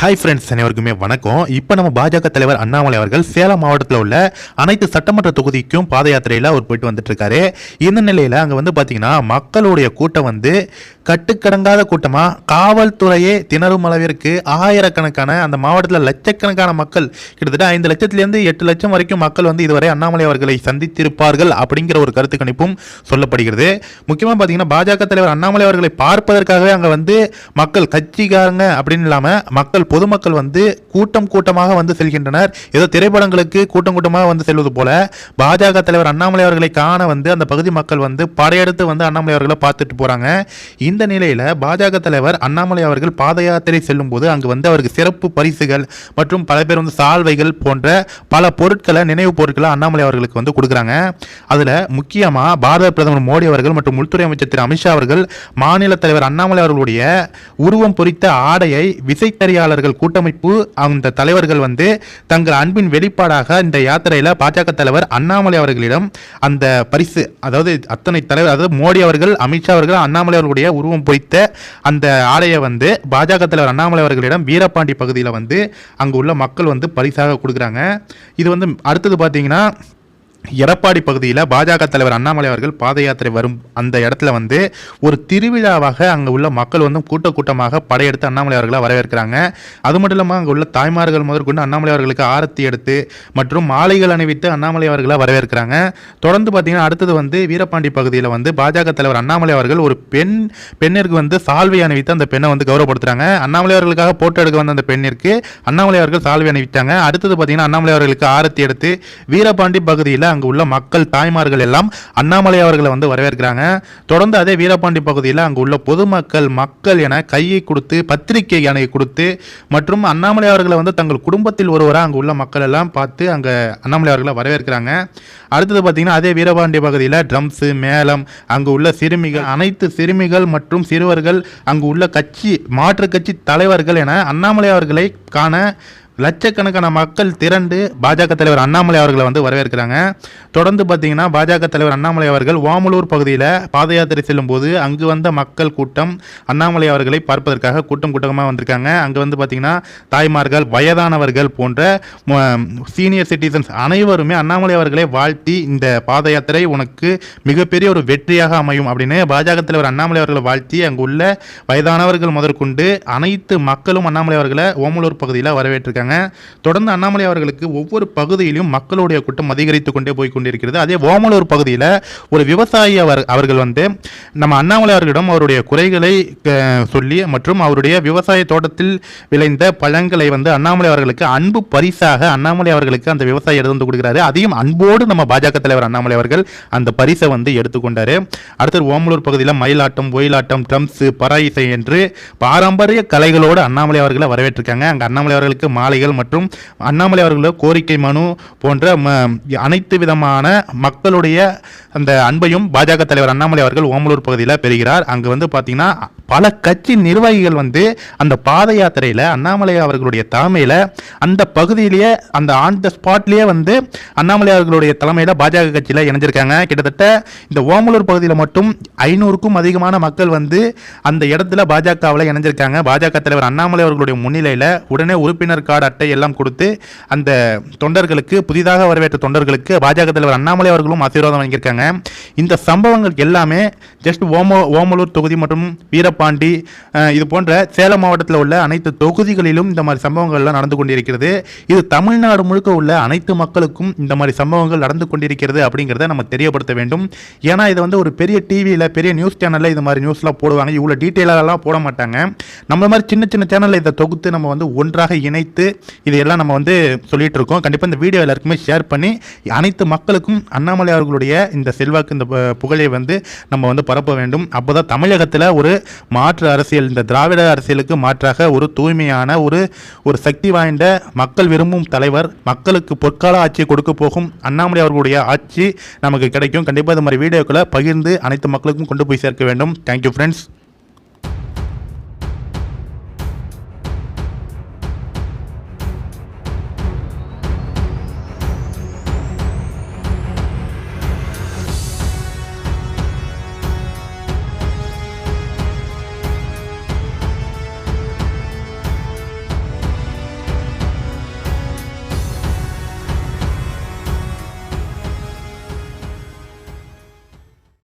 Hi friends அனைவருக்குமே வணக்கம். இப்போ நம்ம பாஜக தலைவர் அண்ணாமலை அவர்கள் சேலம் மாவட்டத்தில் உள்ள அனைத்து சட்டமன்ற தொகுதிக்கும் பாத யாத்திரையில் அவர் போயிட்டு வந்துட்டு இருக்காரு இந்த நிலையில் அங்கே வந்து பார்த்தீங்கன்னா மக்களுடைய கூட்டம் வந்து கட்டுக்கடங்காத கூட்டமாக காவல்துறையே திணறும் அளவிற்கு ஆயிரக்கணக்கான அந்த மாவட்டத்தில் லட்சக்கணக்கான மக்கள் கிட்டத்தட்ட ஐந்து லட்சத்திலேருந்து எட்டு லட்சம் வரைக்கும் மக்கள் வந்து இதுவரை அண்ணாமலை அவர்களை சந்தித்திருப்பார்கள் அப்படிங்கிற ஒரு கருத்து கணிப்பும் சொல்லப்படுகிறது. முக்கியமாக பார்த்தீங்கன்னா பாஜக தலைவர் அண்ணாமலை அவர்களை பார்ப்பதற்காகவே அங்கே வந்து மக்கள் கட்சிக்காரங்க அப்படின்னு இல்லாமல் மக்கள் பொதுமக்கள் வந்து கூட்டம் கூட்டமாக வந்து செல்கின்றனர். ஏதோ திரைப்படங்களுக்கு கூட்டம் கூட்டமாக வந்து செல்வது போல பாஜக தலைவர் அண்ணாமலை அவர்களை காண வந்து அந்த பகுதி மக்கள் வந்து படையெடுத்து வந்து அண்ணாமலை அவர்களை பார்த்துட்டு போறாங்க. இந்த நிலையில பாஜக தலைவர் அண்ணாமலை அவர்கள் பாத யாத்திரை செல்லும் போது அங்கு வந்து அவருக்கு சிறப்பு பரிசுகள் மற்றும் பல பேர் வந்து சால்வைகள் போன்ற பல பொருட்களை நினைவு பொருட்களை அண்ணாமலை அவர்களுக்கு வந்து கொடுக்குறாங்க. அதுல முக்கியமா பாரத பிரதமர் மோடி அவர்கள் மற்றும் உள்துறை அமைச்சர் திரு அமித்ஷா அவர்கள் மாநில தலைவர் அண்ணாமலை அவர்களுடைய உருவம் பொறித்த ஆடையை விசைத்தறியாளர் விசைத்தறியாளர்கள் கூட்டமைப்பு அந்த தலைவர்கள் வந்து தங்கள் அன்பின் வெளிப்பாடாக இந்த யாத்திரையில் பாஜக தலைவர் அண்ணாமலை அவர்களிடம் அந்த பரிசு அதாவது அத்தனை தலைவர் அதாவது மோடி அவர்கள் அமித்ஷா அவர்கள் அண்ணாமலை அவர்களுடைய உருவம் பொறித்த அந்த ஆடையை வந்து பாஜக தலைவர் அண்ணாமலை அவர்களிடம் வீரபாண்டி பகுதியில் வந்து அங்கு உள்ள மக்கள் வந்து பரிசாக கொடுக்குறாங்க. இது வந்து அடுத்தது பார்த்தீங்கன்னா எடப்பாடி பகுதியில் பாஜக தலைவர் அண்ணாமலை அவர்கள் பாத யாத்திரை வரும் அந்த இடத்துல வந்து ஒரு திருவிழாவாக அங்கே உள்ள மக்கள் வந்து கூட்ட கூட்டமாக படையெடுத்து அண்ணாமலை அவர்களை வரவேற்கிறாங்க. அது மட்டும் இல்லாமல் அங்கே உள்ள தாய்மார்கள் முதற்கொண்டு அண்ணாமலை அவர்களுக்கு ஆரத்தி எடுத்து மற்றும் மாலைகள் அணிவித்து அண்ணாமலை அவர்களை வரவேற்கிறாங்க. தொடர்ந்து பார்த்தீங்கன்னா அடுத்தது வந்து வீரபாண்டி பகுதியில் வந்து பாஜக தலைவர் அண்ணாமலை அவர்கள் ஒரு பெண் பெண்ணிற்கு வந்து சால்வை அணிவித்து அந்த பெண்ணை வந்து கௌரவப்படுத்துறாங்க. அண்ணாமலை அவர்களுக்காக போட்டோ எடுக்க வந்த அந்த பெண்ணிற்கு அண்ணாமலை அவர்கள் சால்வை அணிவித்தாங்க. அடுத்தது பார்த்தீங்கன்னா அண்ணாமலை அவர்களுக்கு ஆரத்தி எடுத்து வீரபாண்டி பகுதியில் அங்கே உள்ள மக்கள் தாய்மார்கள் எல்லாம் அண்ணாமலை அவர்களை வந்து வரவேற்கிறாங்க. தொடர்ந்து அதே வீரபாண்டி பகுதியில் அங்கே உள்ள பொதுமக்கள் மக்கள் என கையை கொடுத்து பத்திரிகை யானையை கொடுத்து மற்றும் அண்ணாமலை அவர்களை வந்து தங்கள் குடும்பத்தில் ஒருவராக அங்கே உள்ள மக்கள் எல்லாம் பார்த்து அங்கே அண்ணாமலை அவர்களை வரவேற்கிறாங்க. அடுத்தது பார்த்தீங்கன்னா அதே வீரபாண்டி பகுதியில் ட்ரம்ஸு மேளம் அங்கு உள்ள சிறுமிகள் அனைத்து சிறுமிகள் மற்றும் சிறுவர்கள் அங்கு உள்ள கட்சி மாற்று கட்சி தலைவர்கள் என அண்ணாமலை அவர்களை காண லட்சக்கணக்கான மக்கள் திரண்டு பாஜக தலைவர் அண்ணாமலை அவர்களை வந்து வரவேற்கிறாங்க. தொடர்ந்து பார்த்தீங்கன்னா பாஜக தலைவர் அண்ணாமலை அவர்கள் ஓமலூர் பகுதியில் பாத யாத்திரை செல்லும் போது அங்கு வந்த மக்கள் கூட்டம் அண்ணாமலை அவர்களை பார்ப்பதற்காக கூட்டம் கூட்டமாக வந்திருக்காங்க. அங்கே வந்து பார்த்தீங்கன்னா தாய்மார்கள் வயதானவர்கள் போன்ற சீனியர் சிட்டிசன்ஸ் அனைவருமே அண்ணாமலை அவர்களை வாழ்த்தி இந்த பாத யாத்திரை உனக்கு மிகப்பெரிய ஒரு வெற்றியாக அமையும் அப்படின்னு பாஜக தலைவர் அண்ணாமலை அவர்களை வாழ்த்தி அங்குள்ள வயதானவர்கள் முதற்கொண்டு அனைத்து மக்களும் அண்ணாமலை அவர்களை ஓமலூர் பகுதியில் வரவேற்றிருக்காங்க. தொடர்ந்து அண்ணாமலை அவர்களுக்கு ஒவ்வொரு பகுதியிலும் மக்களுடைய கூட்டம் அதிகரித்து கொண்டே போய் கொண்டிருக்கிறது. அதே ஓமலூர் பகுதியில் ஒரு விவசாயி அவர் அவர்கள் வந்து நம்ம அண்ணாமலை அவர்களிடம் அவருடைய குறைகளை சொல்லி மற்றும் அவருடைய விவசாய தோட்டத்தில் விளைந்த பழங்களை வந்து அண்ணாமலை அவர்களுக்கு அன்பு பரிசாக அண்ணாமலை அவர்களுக்கு அந்த விவசாயி எடுத்து வந்து கொடுக்குறாரு. அதையும் அன்போடு நம்ம பாஜக தலைவர் அண்ணாமலை அவர்கள் அந்த பரிசை வந்து எடுத்துக்கொண்டாரு அடுத்தது ஓமலூர் பகுதியில் மயிலாட்டம் ஒயிலாட்டம் ட்ரம்ஸ் பராயிசை என்று பாரம்பரிய கலைகளோடு அண்ணாமலை அவர்களை வரவேற்றிருக்காங்க. அங்கே அண்ணாமலை அவர்களுக்கு மாலை மாலைகள் மற்றும் அண்ணாமலை அவர்களோட கோரிக்கை மனு போன்ற அனைத்து விதமான மக்களுடைய அந்த அன்பையும் பாஜக தலைவர் அண்ணாமலை அவர்கள் ஓமலூர் பகுதியில் பெறுகிறார். அங்கு வந்து பார்த்தீங்கன்னா பல கட்சி நிர்வாகிகள் வந்து அந்த பாத யாத்திரையில் அண்ணாமலை அவர்களுடைய தலைமையில் அந்த பகுதியிலேயே அந்த ஆன் த ஸ்பாட்லேயே வந்து அண்ணாமலை அவர்களுடைய தலைமையில் பாஜக கட்சியில் இணைஞ்சிருக்காங்க. கிட்டத்தட்ட இந்த ஓமலூர் பகுதியில் மட்டும் ஐநூறுக்கும் அதிகமான மக்கள் வந்து அந்த இடத்துல பாஜகவில் இணைஞ்சிருக்காங்க. பாஜக தலைவர் அண்ணாமலை அவர்களுடைய முன்னிலையில் உடனே உறுப்பினர் கார்டு அட்டை எல்லாம் கொடுத்து அந்த தொண்டர்களுக்கு புதிதாக வரவேற்ற தொண்டர்களுக்கு பாஜக தலைவர் அண்ணாமலை அவர்களும் ஆசீர்வாதம் வாங்கியிருக்காங்க இந்த சம்பவங்கள் எல்லாமே ஜஸ்ட் ஓமோ ஓமலூர் தொகுதி மற்றும் வீரபாண்டி இது போன்ற சேலம் மாவட்டத்தில் உள்ள அனைத்து தொகுதிகளிலும் இந்த மாதிரி சம்பவங்கள்லாம் நடந்து கொண்டிருக்கிறது. இது தமிழ்நாடு முழுக்க உள்ள அனைத்து மக்களுக்கும் இந்த மாதிரி சம்பவங்கள் நடந்து கொண்டிருக்கிறது அப்படிங்கிறத நம்ம தெரியப்படுத்த வேண்டும். ஏன்னா இதை வந்து ஒரு பெரிய டிவியில் பெரிய நியூஸ் சேனலில் இது மாதிரி நியூஸ்லாம் போடுவாங்க. இவ்வளோ டீட்டெயிலெல்லாம் போட மாட்டாங்க. நம்ம மாதிரி சின்ன சின்ன சேனலில் இதை தொகுத்து நம்ம வந்து ஒன்றாக இணைத்து இதையெல்லாம் நம்ம வந்து சொல்லிட்டு இருக்கோம். கண்டிப்பாக இந்த வீடியோ எல்லாருக்குமே ஷேர் பண்ணி அனைத்து மக்களுக்கும் அண்ணாமலை அவர்களுடைய இந்த செல்வாக்கு இந்த புகழை வந்து நம்ம வந்து பரப்ப வேண்டும். அப்போதான் தமிழகத்தில் ஒரு மாற்று அரசியல் இந்த திராவிட அரசியலுக்கு மாற்றாக ஒரு தூய்மையான ஒரு ஒரு சக்தி வாய்ந்த மக்கள் விரும்பும் தலைவர் மக்களுக்கு பொற்கால ஆட்சியை கொடுக்க போகும் அண்ணாமலை அவர்களுடைய ஆட்சி நமக்கு கிடைக்கும். கண்டிப்பாக இந்த மாதிரி வீடியோக்களை பகிர்ந்து அனைத்து மக்களுக்கும் கொண்டு போய் சேர்க்க வேண்டும். Thank you friends